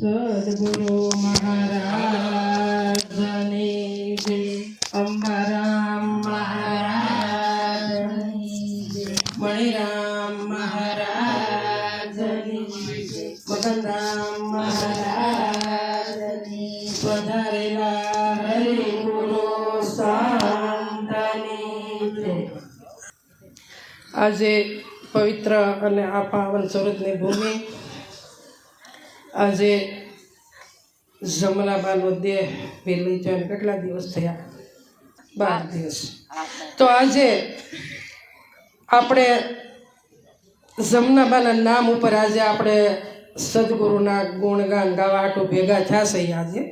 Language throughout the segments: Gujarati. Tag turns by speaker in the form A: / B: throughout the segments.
A: સદગુરુ મહારાજની જય અંબારામ મહારાજની જય મણિરામ મહારાજની જય મગનરામ મહારાજની પધારેલા હરિગુરુ સંતની જય આજે પવિત્ર અને આ પાવન સુરતની ભૂમિ આજે જમનાબાનો દેહ પેલી જોઈને કેટલા દિવસ થયા? બાર દિવસ. તો આજે આપણે જમનાબાના નામ ઉપર આજે આપણે સદગુરુના ગુણગાન ગાવા હાટું ભેગા થશે છે આજે.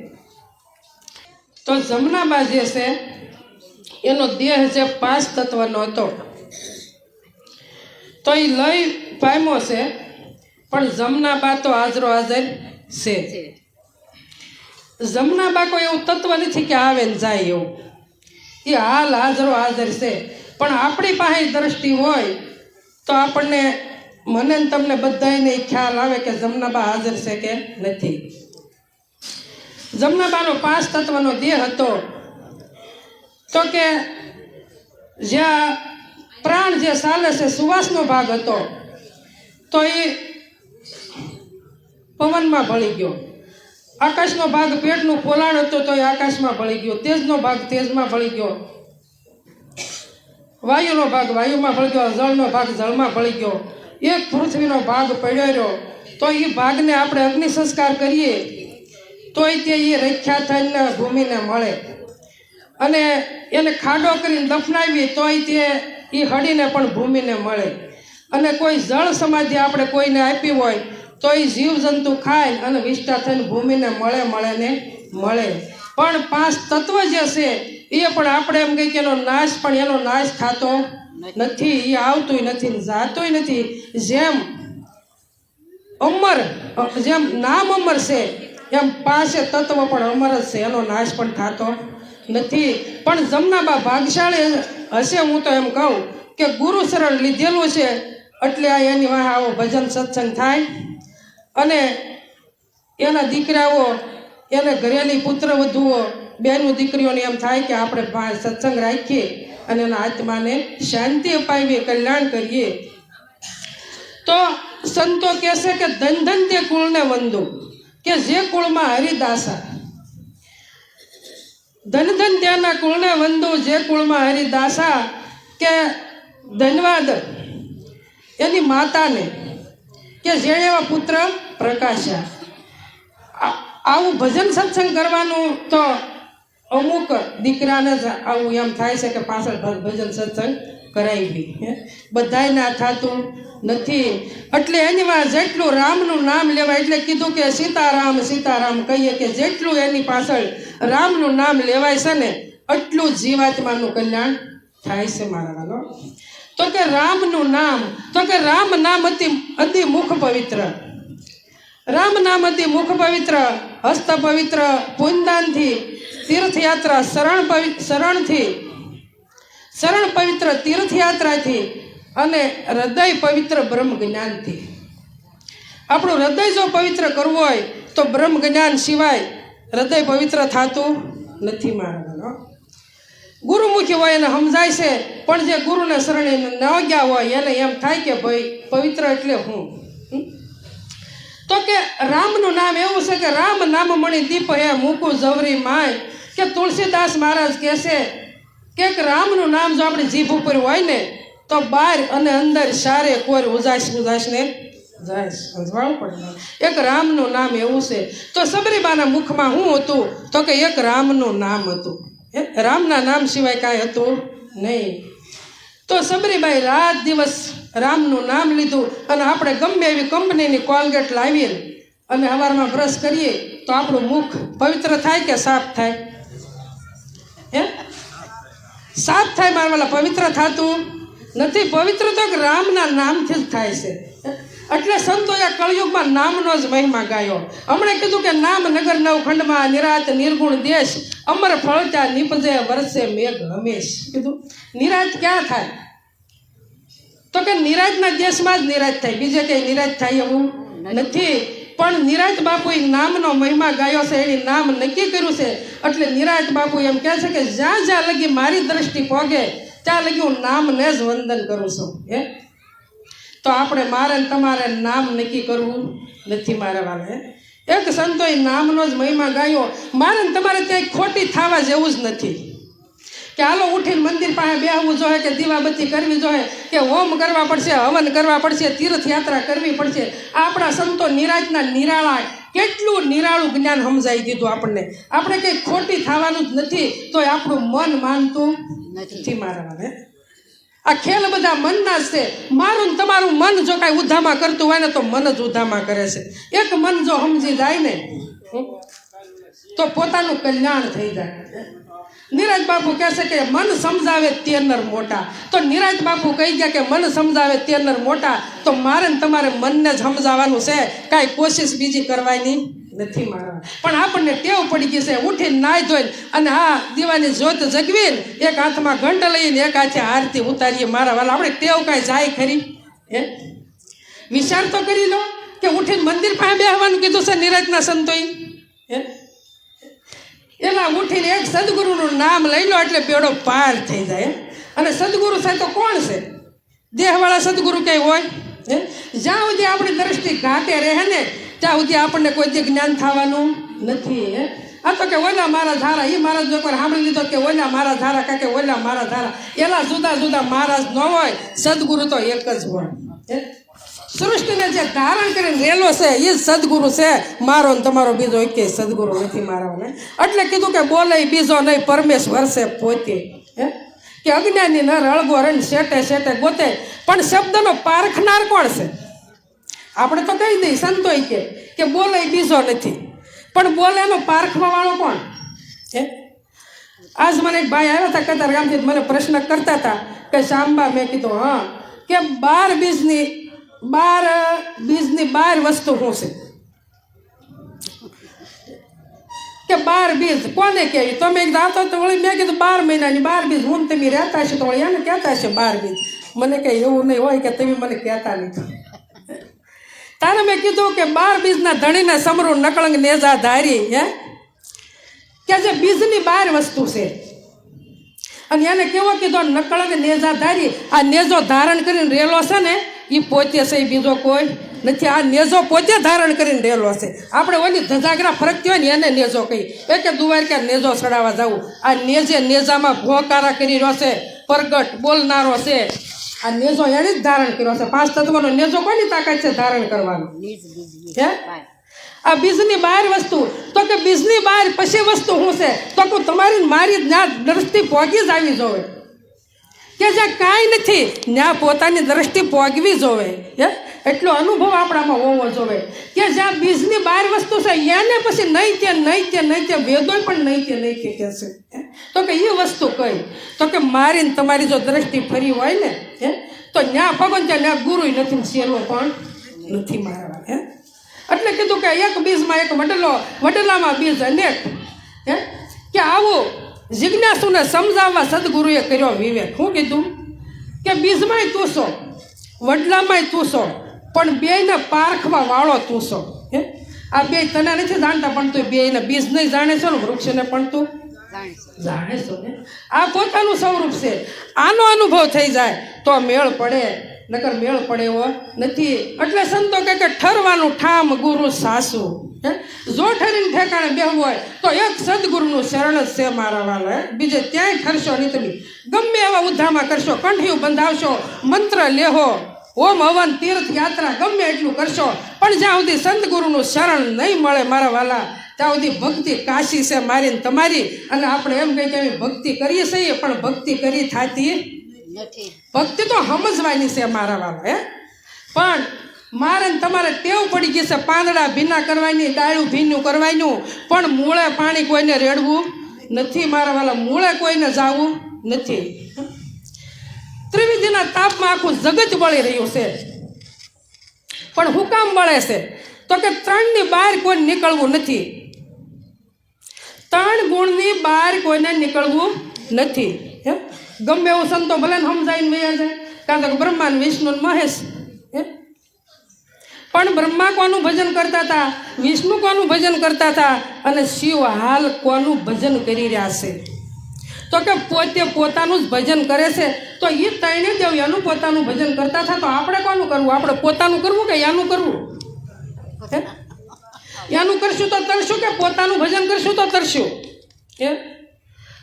A: તો જમનાબા જે છે, એનો દેહ જે પાંચ તત્વનો હતો, તો એ લય પામ્યો છે પણ જમનાબા તો હાજરો હાજર છે. જમનાબા કોઈ એવું તત્વ નથી કે આવે ને જાય એવું. એ હાલ હાજરો હાજર છે. પણ આપણી પાસે દ્રષ્ટિ હોય તો આપણને મને ને તમને બધાને ખ્યાલ આવે કે જમનાબા હાજર છે કે નથી. જમનાબાનો પાંચ તત્વનો દેહ હતો. તો કે જ્યાં પ્રાણ જે ચાલે છે સુવાસનો ભાગ હતો તો એ પવનમાં ભળી ગયો. આકાશનો ભાગ પેટનું પોલાણ હતું તો એ આકાશમાં ભળી ગયો. તેજનો ભાગ તેજમાં ભળી ગયો. વાયુનો ભાગ વાયુમાં ભળી ગયો. જળનો ભાગ જળમાં ભળી ગયો. એક પૃથ્વીનો ભાગ પડ્યો રહ્યો. તો એ ભાગને આપણે અગ્નિ સંસ્કાર કરીએ. તોય તે એ રખ્યા થઈને ભૂમિને મળે. અને એને ખાડો કરીને દફનાવીએ તોય તે એ હડીને પણ ભૂમિને મળે. અને કોઈ જળ સમાધિ આપણે કોઈને આપી હોય તો એ જીવજંતુ ખાય અને વિષ્ટા થઈને ભૂમિને મળે મળે ને મળે. પણ પાંચ તત્વ જે છે, એ પણ આપણે એમ કહીએ કે એનો નાશ, પણ એનો નાશ થતો નથી. એ આવતોય નથી જાતું નથી. જેમ અમર જેમ નામ અમર છે, એમ પાસે તત્વ પણ અમર જ છે. એનો નાશ પણ થતો નથી. પણ જમનાબા ભાગશાળી હશે હું તો એમ કહું કે ગુરુ શરણ લીધેલું છે, એટલે આ એની વાહ આવો ભજન સત્સંગ થાય. અને એના દીકરાઓ, એને ઘરેલી પુત્ર વધુઓ બેનું દીકરીઓને એમ થાય કે આપણે સત્સંગ રાખીએ અને એના આત્માને શાંતિ અપાવીએ, કલ્યાણ કરીએ. તો સંતો કહેશે કે ધન ધન તે કુળને વંદુ, કે જે કુળમાં હરિદાસા ધન ધન ત્યાંના કુળને વંદુ, જે કુળમાં હરિદાસા કે ધન્યવાદ એની માતાને કે જેણે પુત્ર પ્રકાશ્યા. આવું ભજન સત્સંગ કરવાનું તો અમુક દીકરાને જ આવું એમ થાય છે કે પાછળ ભજન સત્સંગ કરાવી બધાય ના થતું નથી. એટલે એની માં જેટલું રામનું નામ લેવાય, એટલે કીધું કે સીતારામ સીતારામ કહીએ કે જેટલું એની પાછળ રામનું નામ લેવાય છે ને, એટલું જીવાત્માનું કલ્યાણ થાય છે મારા વાલો. તો કે રામનું નામ, તો કે રામ નામ અતિ અતિ મુખ પવિત્ર. રામ નામ અતિ મુખ પવિત્ર, હસ્ત પવિત્ર, પુનદાનથી, તીર્થયાત્રા શરણ પવિ, શરણથી, શરણ પવિત્ર તીર્થયાત્રાથી અને હૃદય પવિત્ર બ્રહ્મ જ્ઞાનથી. આપણું હૃદય જો પવિત્ર કરવું હોય તો બ્રહ્મ જ્ઞાન સિવાય હૃદય પવિત્ર થતું નથી મારા ગુરુમુખી હોય એને સમજાય છે, પણ જે ગુરુને શરણે ન ગયા હોય, એને એમ થાય કે ભાઈ પવિત્ર એટલે હું? તો કે રામનું નામ એવું છે કે રામ નામ મણી દીપ હે મૂકું જવરી માય. કે તુલસીદાસ મહારાજ કહે છે કે રામનું નામ જો આપણી જીભ ઉપર હોય ને, તો બહાર અને અંદર સારે કોઈ જાય સમજવાનું પડે એક રામનું નામ એવું છે. તો સબરીબાના મુખમાં શું હતું? તો કે એક રામનું નામ હતું? રામના નામ સિવાય કાંઈ હતું નહીં. તો સબરીબાઈ રાત દિવસ રામનું નામ લીધું અને આપણે ગમે એવી કંપનીની કોલગેટ લાવીએ અને સવારમાં બ્રશ કરીએ તો આપણું મુખ પવિત્ર થાય કે સાફ થાય? હે? સાફ થાય મારવાલા પવિત્ર થતું નથી. પવિત્ર તો રામના નામથી જ થાય છે. એટલે સંતોએ કળયુગમાં નામનો જ મહિમા ગાયો. હમણે કીધું કે નામ નગર નવખંડમાં નિરાત નિર્ગુણ દેશ, અમર ફળતા નિપજે વરસે મેઘ હમેશ કીધું, નિરાત ક્યાં થાય? તો કે નિરાજના દેશમાં જ નિરાજ થાય. બીજે કંઈ નિરાજ થાય એવું નથી. પણ નિરાજ બાપુએ નામનો મહિમા ગાયો છે, એની નામ નક્કી કર્યું છે. એટલે નિરાજ બાપુ એમ કહે છે કે જ્યાં જ્યાં લગી મારી દ્રષ્ટિ પોગે, ત્યાં લગી હું નામને જ વંદન કરું છું. હે? તો આપણે મારે ને તમારે નામ નક્કી કરવું નથી મારે વાલે એક સંતોએ નામનો જ મહિમા ગાયો. મારે ને તમારે ત્યાં ખોટી થવા જેવું જ નથી. કે હાલો ઉઠીને મંદિર પાસે બેહવું જોઈએ કે દીવાબત્તી કરવી જોઈએ કે હોમ કરવા પડશે હવન કરવા પડશે તીર્થયાત્રા કરવી પડશે. આપણા સંતો નિરાજના નિરાળા કેટલું નિરાળું જ્ઞાન સમજાવી દીધું આપણને. આપણે કંઈ ખોટી થવાનું જ નથી તોય આપણું મન માનતું નથી. મારા હવે આ ખેલ બધા મનના જ છે. મારું તમારું મન જો કાંઈ ઉધામાં કરતું હોય ને તો મન જ ઉધામાં કરે છે. એક મન જો સમજી જાય ને તો પોતાનું કલ્યાણ થઈ જાય. નિરાજ બાપુ કહે છે કે મન સમજાવે તે નર મોટા. તો નિરાજ બાપુ કહી ગયા કે મન સમજાવે તે નર મોટા. તો મારે તમારે મનને જ સમજાવવાનું છે. કાંઈ કોશિશ બીજી કરવાની? નથી મારવા પણ આપણને ટેવ પડી ગઈ છે, ઉઠીને નાઈ ધોઈને અને હા, દીવાની જોત જગવીને એક હાથમાં ઘંટ લઈને એક હાથે આરતી ઉતારીએ મારા વાલા. આપણે ટેવ કાંઈ જાય ખરી? હે? વિચાર તો કરી લો કે ઉઠીને મંદિર પાસે બેહવાનું કીધું છે નિરજના સંતોએ. હે? એના ઉઠીને એક સદગુરુનું નામ લઈ લો એટલે પેડો પાર થઈ જાય. અને સદગુરુ છે તો કોણ છે? દેહવાળા સદગુરુ ક્યાંય હોય? હે? જ્યાં સુધી આપણી દ્રષ્ટિ ઘાટે રહે ને ત્યાં સુધી આપણને કોઈ તે જ્ઞાન થવાનું નથી. આ તો કે ઓલા મારા ધારા એ મહારાજ એકવાર સાંભળી લીધો કે ઓલા મારા ધારા, કાકે ઓલા મારા ધારા. એલા જુદા જુદા મહારાજ ન હોય, સદગુરુ તો એક જ હોય. સૃષ્ટિને જે ધારણ કરીને રેલો છે એ જ સદગુરુ છે. મારો ને તમારો બીજો એક સદગુરુ નથી મારાને એટલે કીધું કે બોલે બીજો નહીં, પરમેશ્વર છે પોતે. હે? કે અજ્ઞાની ન રળગો રણ શેટે શેટે ગોતે. પણ શબ્દનો પારખનાર કોણ છે? આપણે તો કહી દઈએ, સંતોય કે કે બોલે બીજો નથી. પણ બોલે એનો પારખવા વાળો કોણ? હે? આજ મને એક ભાઈ આવ્યા હતા કતાર ગામથી મને પ્રશ્ન કરતા હતા કે શાંબા મેં કીધું, હા, કે બાર બીજની બાર બીજની બાર વસ્તુ શું છે? કે બાર બીજ, કોને કહેવી તમે દાતો તો વળી મેં કીધું બાર મહિનાની બાર બીજ, હું તમે રહેતા હશે, તો વળી એને કહેતા હશે બાર બીજ. મને કંઈ એવું નહીં હોય કે તમે મને કહેતા નથી. તારે મેં કીધું કે બાર બીજના ધણીને સમરૂ નકળંગ નેજા ધારી હે? કે જે બીજની બાર વસ્તુ છે. અને એને કેવો કીધો, નકળંગ નેજા ધારી આ નેજો ધારણ કરીને રેલો છે ને એ પોતે છે એ બીજો કોઈ નથી. આ નેજો પોતે ધારણ કરીને રેલો છે. આપણે ઓલી ધજાગરા ફરકતી હોય ને, એને નેજો કહી એ કે દુવાર કે નેજો ચડાવવા જવું. આ નેજે નેજામાં ભોકારા કરી રહ્યો છે, પ્રગટ બોલનારો છે. આ નેજો એણે જ ધારણ કર્યો છે. પાંચ તત્વનો નેજો કોની તાકાત છે ધારણ કરવાનો? હે? આ બીજની બહાર વસ્તુ તો કે બીજની બહાર પછી વસ્તુ શું છે? તો કે તમારી મારી જ્યાં દ્રષ્ટિ પોગી જ આવી જોવે. કે જ્યાં કાંઈ નથી ત્યાં પોતાની દ્રષ્ટિ પોગવી જોવે. હે? એટલો અનુભવ આપણામાં હોવો જોવે કે જ્યાં બીજની બહાર વસ્તુ છે એને પછી નહીં તે નહીં તે નહીં તે વેદોય પણ નહીં તે નહીં તે કહે છે. હે? તો કે એ વસ્તુ કઈ? તો કે મારી તમારી જો દ્રષ્ટિ ફરી હોય ને, હે? તો ન્યા ભગવાન ત્યાં ન્યા ગુરુય નથી શેલો પણ નથી મારવા હે? એટલે કીધું કે એક બીજમાં એક વડલો, વડલામાં બીજ અનેક, હે? કે આવું જિજ્ઞાસુને સમજાવવા સદગુરુએ કર્યો વિવેક. શું કીધું કે બીજમાંય તું છો વડલામાંય તું છો પણ બેયને પારખવા વાળો તું છો, હે? આ બે તને નથી જાણતા પણ તું બેયને બીજ નહીં જાણે છે ને, વૃક્ષને પણ તું? જાણે છો ને? આ પોતાનું સ્વરૂપ છે. આનો અનુભવ થઈ જાય તો મેળ પડે, નકર મેળ પડે એવો નથી. એટલે સંતો કહે કે ઠરવાનું ઠામ ગુરુ સાસુ? જો ઠરીને ઠેકાણે બેહવું હોય તો એક સદગુરુનું શરણ જ છે મારા વાલા. બીજે ક્યાંય ઠરશો નહીં તમે. ગમે એવા ઉદ્ધામાં કરશો, કંઠિયું બંધાવશો, મંત્ર લેહો. ઓમ હવન તીર્થ યાત્રા ગમે એટલું કરશો. પણ જ્યાં સુધી સંત ગુરુનું શરણ નહીં મળે મારા વાલા ત્યાં સુધી ભક્તિ કાશી છે મારી ને તમારી. અને આપણે એમ કહીએ કે અમે ભક્તિ કરીએ છીએ પણ ભક્તિ કરી થાતી
B: નથી.
A: ભક્તિ તો સમજવાની છે મારા વાલા હે? પણ મારે ને તમારે ટેવ પડી ગઈ છે પાંદડા ભીના કરવાની ડાળું ભીનું કરવાનું. પણ મૂળે પાણી કોઈને રેડવું નથી મારા વાલા મૂળે કોઈને જાવું નથી. ત્રિવિધિના તાપમાં આખું જગત બળી રહ્યું છે. પણ હું કામ બળે છે. તો કે ત્રણની બહાર કોઈ નીકળવું નથી. ત્રણ ગુણની બહાર કોઈને નીકળવું નથી. હે? ગમે એવું સંતો ભલે સમજાવીને વૈયા જાય. કારણ કે બ્રહ્માન વિષ્ણુ મહેશ. હે? પણ બ્રહ્મા કોનું ભજન કરતા હતા? વિષ્ણુ કોનું ભજન કરતા હતા? અને શિવ હાલ કોનું ભજન કરી રહ્યા છે? તો કે પોતે પોતાનું જ ભજન કરે છે, તો એ ત્રણે દેવ એનું પોતાનું ભજન કરતા હતા, તો આપણે કોનું કરવું? આપણે પોતાનું કરવું કે એનું કરવું? એનું કરશું તો તરશું કે પોતાનું ભજન કરશું તો તરશું? હે?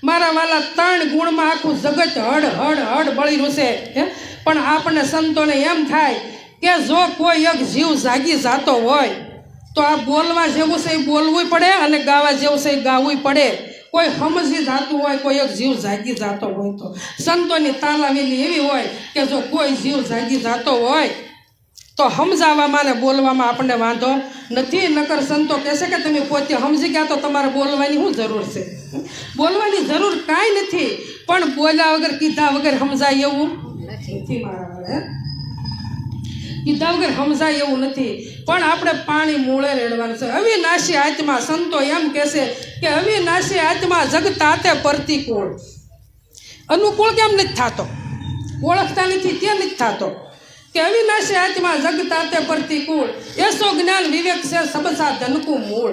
A: મારા વાલા ત્રણ ગુણમાં આખું જગત હડ હડ હડ બળી રૂસે હે? પણ આપણને સંતોને એમ થાય કે જો કોઈ એક જીવ જાગી જાતો હોય, તો આ બોલવા જેવું છે એ બોલવું પડે અને ગાવા જેવું છે એ ગાવું પડે. કોઈ સમજી જાતું હોય, કોઈ એક જીવ જાગી જાતો હોય તો. સંતોની તાલાવેલી એવી હોય કે જો કોઈ જીવ જાગી જાતો હોય, તો સમજાવવામાં ને બોલવામાં આપણને વાંધો નથી. નકર સંતો કહેશે કે તમે પોતે સમજી ગયા તો તમારે બોલવાની શું જરૂર છે? બોલવાની જરૂર કાંઈ નથી. પણ બોલ્યા વગર, કીધા વગર સમજાય એવું? નથી મારા? કીધા વગર સમજાય એવું નથી. પણ આપણે પાણી મૂળે રેડવાનું છે. અવિનાશી આત્મા સંતો એમ કહેશે કે અવિનાશી આત્મા જગતાતે પ્રતિકૂળ અનુકૂળ કેમ નથી થતો? ઓળખતા નથી તે નથી થતો. કે અવિનાશી આત્મા જગતાતે પ્રતિકૂળ એસો જ્ઞાન વિવેક છે સબ સાધનકું મૂળ.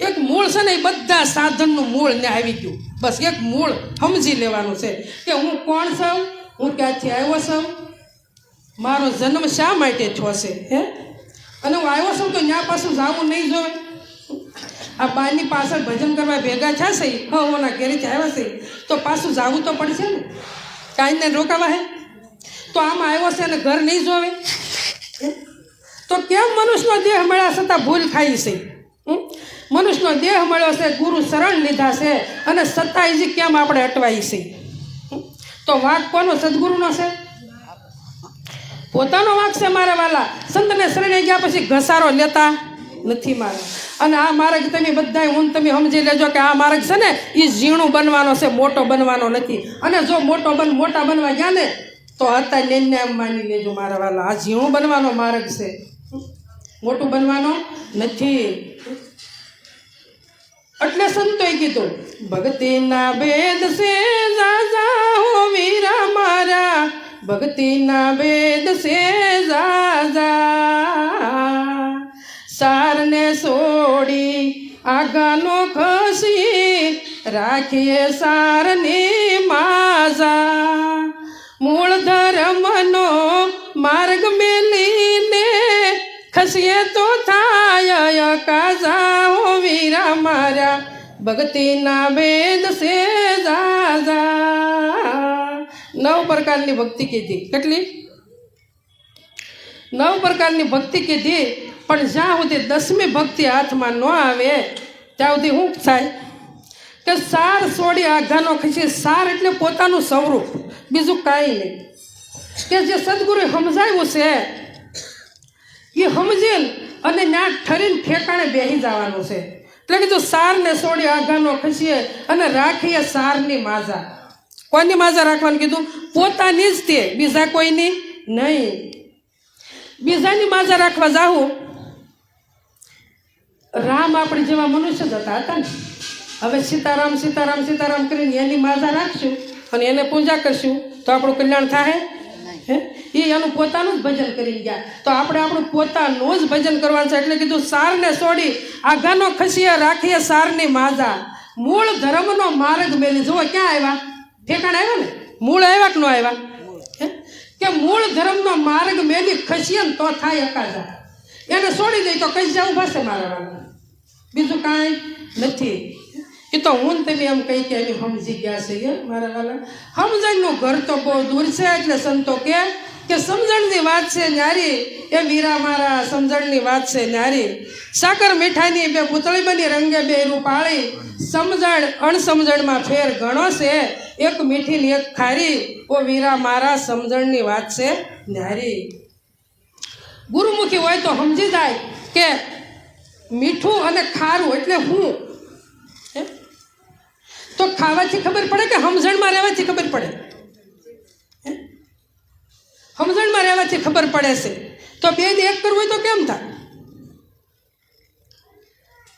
A: એક મૂળ છે ને એ બધા સાધનનું મૂળ ને આવી ગયું. બસ એક મૂળ સમજી લેવાનું છે કે હું કોણ છું? હું ક્યાંથી આવ્યો છું? મારો જન્મ શા માટે થયો છે હે? અને હું આવ્યો છું તો ત્યાં પાછું જાવું નહીં જોવે. આ બાની પાછળ ભજન કરવા ભેગા થશે, હવોના ઘેરેથી આવ્યા છે, તો પાછું જાવું તો પડશે ને. કાંઈને રોકાવા, હે? તો આમાં આવ્યો છે અને ઘર નહીં જોવે. તો કેમ મનુષ્યનો દેહ મળ્યા છતાં ભૂલ ખાઈ છે? મનુષ્યનો દેહ મળ્યો છે, ગુરુ શરણ લીધા છે, અને સત્તા કેમ આપણે અટવાઈ છે? તો વાક કોનો સદગુરુનો છે? પોતાનો વાંક છે મારા વાલા. સંતને શરણે ગયા પછી ઘસારો લેતા નથી મારા. અને આ માર્ગ તમે બધા હું તમે સમજી લેજો કે આ માર્ગ છે ને એ ઝીણું બનવાનો છે, મોટો બનવાનો નથી. અને જો મોટો બન, મોટા બનવા ગયા ને, તો હતા લઈને એમ માની લેજો મારા વાલા. આ ઝીણું બનવાનો માર્ગ છે. મોટું બનવાનો નથી. એટલે સંતોએ કીધું, ભક્તિના ભેદ છે જાજા હો વીરા મારા. ભક્તિના વેદ સે જાજા સારને છોડી આગળનો ખસી રાખીએ સારની માઝા. મૂળ ધર્મનો માર્ગ મેલીને ખસીએ તો થાય કાઝા હો વીરા મારા ભક્તિના વેદ સે દાદા નવ પ્રકારની ભક્તિ કીધી. કેટલી? નવ પ્રકારની ભક્તિ કીધી, પણ જ્યાં સુધી દસમી ભક્તિ હાથમાં ન આવે, ત્યાં સુધી શું થાય? કે સાર છોડી આઘાનો ખસી સાર એટલે પોતાનું સ્વરૂપ, બીજું કાંઈ નહીં. કે જે સદગુરુએ સમજાવ્યું છે, એ સમજીને અને ત્યાં ઠરીને ઠેકાણે બેસી જવાનું છે. એટલે કીધું સારને છોડી આઘાનો ખસીએ અને રાખીએ સારની માજા. કોની માજા રાખવાનું કીધું? પોતાની જ તે, બીજા કોઈની નહીં. બીજાની માજા રાખવા જાઉં રામ આપણે જેવા મનુષ્ય જ હતા હતા ને. હવે સીતારામ સીતારામ સીતારામ કરીને એની માજા રાખશું અને એને પૂજા કરશું. તો આપણું કલ્યાણ થાય હે? એ એનું પોતાનું જ ભજન કરી ગયા. તો આપણે આપણું પોતાનું જ ભજન કરવાનું છે. એટલે કીધું, સારને છોડી આઘાનો ખસીએ રાખીએ સારની માજા. મૂળ ધર્મનો માર્ગ મેલી. જુઓ, ક્યાં આવ્યા? ઠેકાણ આવ્યા ને, મૂળ આવ્યા કે ન આવ્યા? કે મૂળ ધર્મનો માર્ગ મેલી ખસીએ ને તો થાય અકાજા એને છોડી દઈ તો કઈ જવું પાસે મારા વાળા બીજું કાંઈ નથી. એ તો હું તમે એમ કહી કે એની સમજી ગયા છે મારા વાલા? સમજણનું ઘર તો બહુ દૂર છે, એટલે સંતો કે કે સમજણની વાત છે ન્યારી. એ વીરા મારા, સમજણની વાત છે ન્યારી. સાકર મીઠાઈની બે પૂતળી બની રંગે બે રૂપાળી સમજણ અણસમજણમાં ફેર ઘણો છે. એક મીઠી એક ખારી. ઓ વીરા મારા, સમજણની વાત છે ન્યારી. ગુરુમુખી હોય તો સમજી જાય કે મીઠું અને ખારું એટલે હું? તો ખાવાથી ખબર પડે કે સમજણમાં રહેવાથી ખબર પડે? સમજણમાં રહેવાથી ખબર પડે છે. તો બે એક કરવું હોય તો કેમ થાય?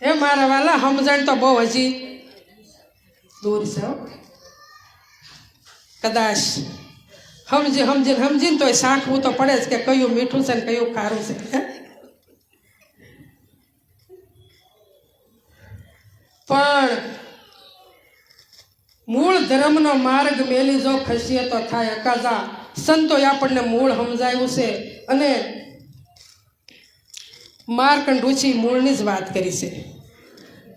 A: એ મારા વાલા, સમજણ તો બહુ હજી દૂર છે કદાચ સમજી સમજીને સમજીને એ સાંઠવું તો પડે જ કે કયું મીઠું છે ને કયું ખારું છે. પણ મૂળ ધર્મનો માર્ગ મેલી જો ખસીએ તો થાય અકાદા સંતોએ આપણને મૂળ સમજાયું છે અને માર્કંડ રુચિ મૂળની જ વાત કરી છે.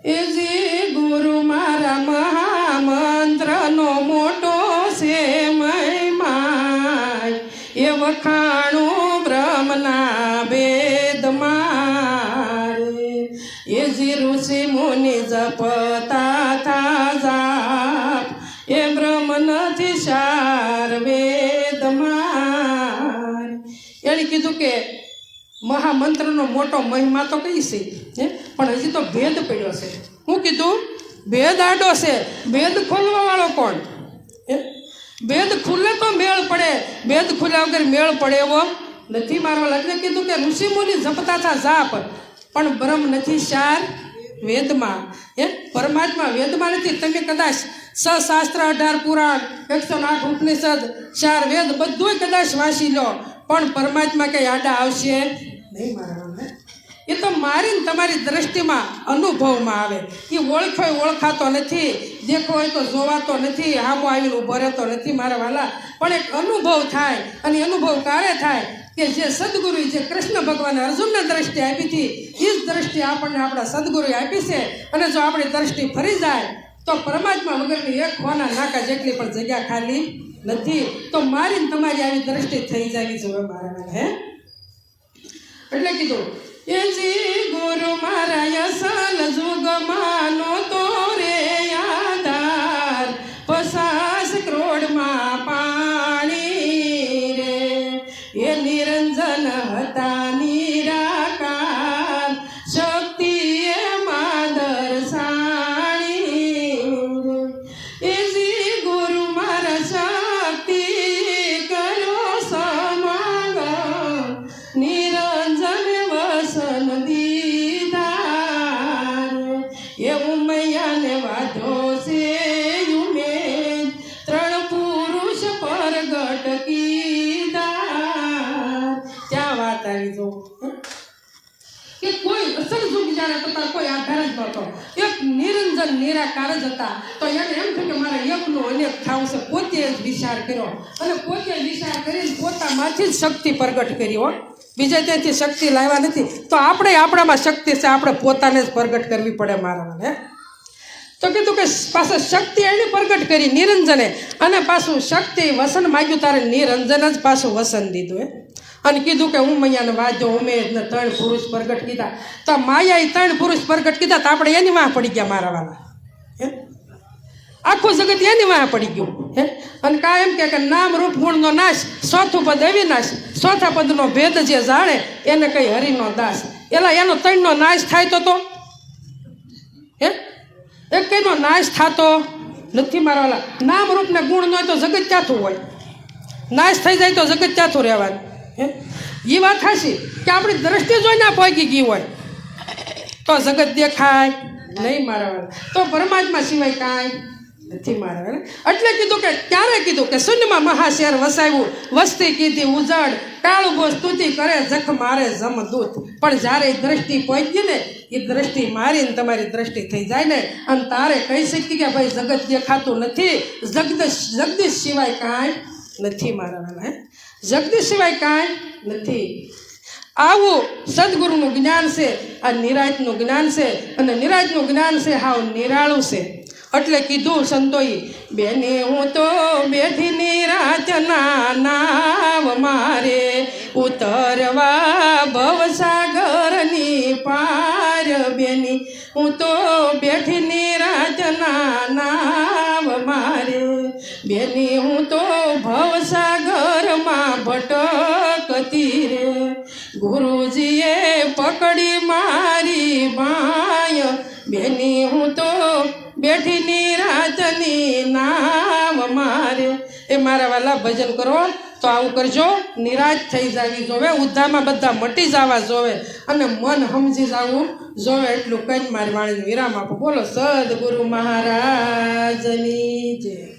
A: એ જે ગુરુ મારા મહામંત્રનો મોટો છે મહિમા એ વખાણું બ્રહ્મના વેદમાં એ જે ઋષિ મુનિ જપતા થા જાપ, એ બ્રહ્મ નથી સાર વેદ કીધું કે મહામંત્રનો મોટો મહિમા તો કઈ છે? હે? પણ હજી તો ભેદ પડ્યો છે. હું કીધું? ભેદ આડો છે. ભેદ ખોલવા વાળો કોણ? હે? ભેદ ખુલે તો મેળ પડે. ભેદ ખુલ્યા વગર મેળ પડે એવો નથી મારવા લગ્ન કીધું કે ઋષિમુનિ જપતા હતા જાપ. પણ બ્રહ્મ નથી સાર વેદમાં. હે? પરમાત્મા વેદમાં નથી. તમે કદાચ સશાસ્ત્ર અઢાર પુરાણ, એકસો આઠ ઉપનિષદ, ચાર વેદ બધુંય કદાચ વાંચી લો. પણ પરમાત્મા કંઈ આડા આવશે? નહીં મારા એ તો મારી ને તમારી દ્રષ્ટિમાં અનુભવમાં આવે. એ ઓળખ્યો ઓળખાતો નથી દેખો હોય તો જોવાતો નથી હામો આવીને ઊભો રહેતો નથી મારા વાલા. પણ એક અનુભવ થાય અને અનુભવ ક્યારે થાય કે જે સદગુરુ જે કૃષ્ણ ભગવાને અર્જુનને દ્રષ્ટિ આપી હતી એ જ દ્રષ્ટિ આપણને આપણા સદગુરુએ આપી છે. અને જો આપણી દ્રષ્ટિ ફરી જાય તો પરમાત્મા વગરની એક ખોના નાકા જેટલી પણ જગ્યા ખાલી નથી. તો મારી તમારી આવી દ્રષ્ટિ થઈ જાય જોઈએ મારા હે? એટલે કીધું એ જી ગુરુ મારા કીધા ત્યાં વાત આવી જો કે કોઈ અસલ જ્યારે હતા કોઈ આધાર જ નહોતો. એક નિરંજન નિરાકાર જ હતા. તો એને એમ થયું કે મારે અનેક થાવું પોતે જ વિચાર કર્યો. અને પોતે વિચાર કરીને પોતામાંથી જ શક્તિ પ્રગટ કરી, હો. બીજા ત્યાંથી શક્તિ લાવ્યા નથી. તો આપણે આપણામાં શક્તિ છે, આપણે પોતાને જ પ્રગટ કરવી પડે મારા હે. તો કીધું કે પાસે શક્તિ એને પ્રગટ કરી, નિરંજને. અને પાછું શક્તિ, વસન માગ્યું તારે નિરંજન જ પાછું વસન દીધું એ અને કીધું કે હું મૈયાને વાદ્યો ઉમેદ ને ત્રણ પુરુષ પ્રગટ કીધા. તો માયાએ ત્રણ પુરુષ પ્રગટ કીધા, તો આપણે એની વાહ પડી ગયા મારા વાલા હે આખું જગત એની વાહ પડી ગયું હે અને કે કે નામ રૂપ ગુણનો નાશ ચોથું પદ અવિનાશ ચોથા પદનો ભેદ જે જાણે, એને કઈ હરિનો દાસ. એલા એનો ત્રણનો નાશ થાય તો તો હે એક કઈનો નાશ થતો નથી મારવાલા. નામ રૂપને ગુણ ન હોય તો જગત ક્યાંથું હોય? નાશ થઈ જાય તો જગત ક્યાંથું રહેવાનું? હે? એ વાત હશે કે આપણી દ્રષ્ટિ જોઈને ના પહોંચી ગઈ હોય, તો જગત દેખાય, નહીં મારા તો પરમાત્મા સિવાય કાંઈ નથી મારવાલા એટલે કીધું કે ક્યારે કીધું કે શૂન્યમાં મહાશેર વસાવ્યું. વસ્તી કીધી ઉજળ કાળું સ્તુતિ કરે, જખ મારે જમદૂત પણ જ્યારે દ્રષ્ટિ પહોંચી ને, એ દ્રષ્ટિ મારીને તમારી દ્રષ્ટિ થઈ જાય ને, અને તારે કહી શકી કે, ભાઈ, જગત દેખાતું નથી, જગદીશ જગદીશ સિવાય કાંઈ નથી મારા વાલા જગદીશ સિવાય કાંઈ નથી. આવું સદગુરુનું જ્ઞાન છે, આ નિરાજનું જ્ઞાન છે, અને નિરાજનું જ્ઞાન છે, હાવ નિરાળું છે. એટલે કીધું સંતોઈ બેને હું તો બેઠીની નિરાજના નાવ મારે ઉતરવા ભવસાગરની પાર બેની. હું તો બેઠીની નિરાજના નામ મારે. બેની હું તો ભવસાગરમાં ભટકતી રે. ગુરુજીએ પકડી મારી માય. બેની હું તો બેઠી નિરાજની નામ મારે. એ મારા વાલા ભજન કરો તો આવું કરજો, નિરાશ થઈ જાવી જોવે, ઉદ્ધામાં બધા મટી જવા જોવે અને મન સમજી જવું જોવે એટલું કંઈ મારી વાણીને વિરામ આપો. બોલો, સદગુરુ મહારાજની જય.